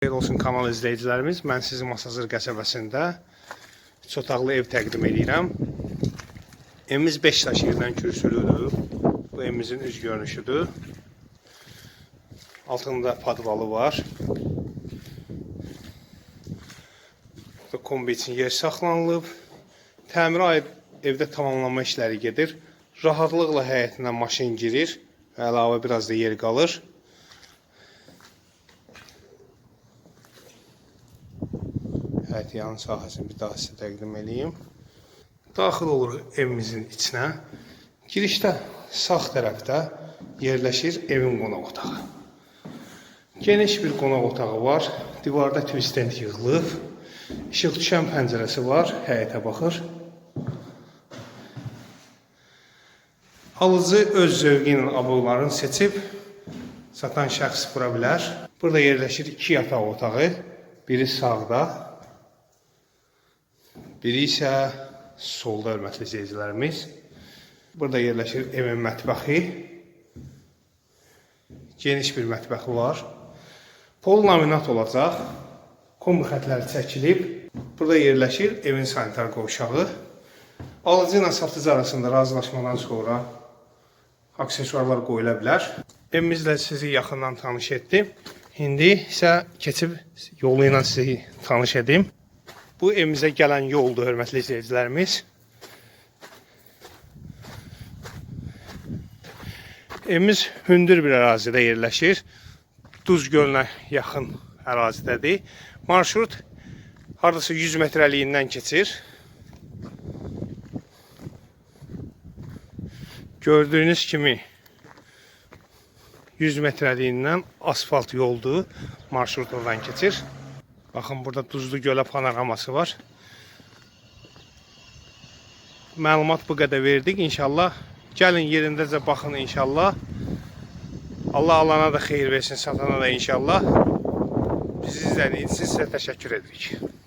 Xeyir olsun kanal izləyicilərimiz. Mən sizi Masazır qəsəbəsində çotaqlı ev təqdim edirəm. Evimiz 5 daş kürsülüdür. Bu evimizin üz görünüşüdür. Altında podvalı var. Burada kombi üçün yer saxlanılıb. Təmirə aid evdə tamamlanma işləri gedir. Rahatlıqla həyətinə maşın girir və əlavə biraz da yer qalır. Yan sahəsini bir daha sizə təqdim edeyim. Daxil oluruq evimizin içinə. Girişdə sağ tərəfdə yerləşir evin qonaq otağı. Geniş bir qonaq otağı var. Divarda twistent yığılıb. İşıq düşən pəncərəsi var. Həyətə baxır. Alıcı öz zövqü ilə abonlarını seçib satan şəxs bura bilər. Burada yerləşir iki yataq otağı. Biri sağda, biri isə solda hörmətli izləyicilərimiz. Burada yerləşir evin mətbəxi. Geniş bir mətbəxi var. Pol laminat olacaq. Kombi xətləri çəkilib. Burada yerləşir evin sanitar qovşağı. Alıcı ilə satıcı arasında razılaşmadan sonra aksesuarlar qoyula bilər. Evimizlə sizi yaxından tanış etdim. İndi isə keçib yolu ilə sizi tanış edim. Bu evimizə gələn yoldur, hörmətli izləyicilərimiz. Evimiz hündür bir ərazidə yerləşir. Duz gölünə yaxın ərazidədir. Marşrut hardasa 100 metrəliyindən keçir. Gördüyünüz kimi 100 metrəliyindən asfalt yoldur. Marşrut oradan keçir. Baxın burada Duzlu Gölə panoraması var. Məlumat bu qədər verdik inşallah. Gəlin yerindəcə baxın inşallah. Allah alana da xeyir versin, satana da inşallah. Bizi izlədiyiniz üçün sizə təşəkkür edirik.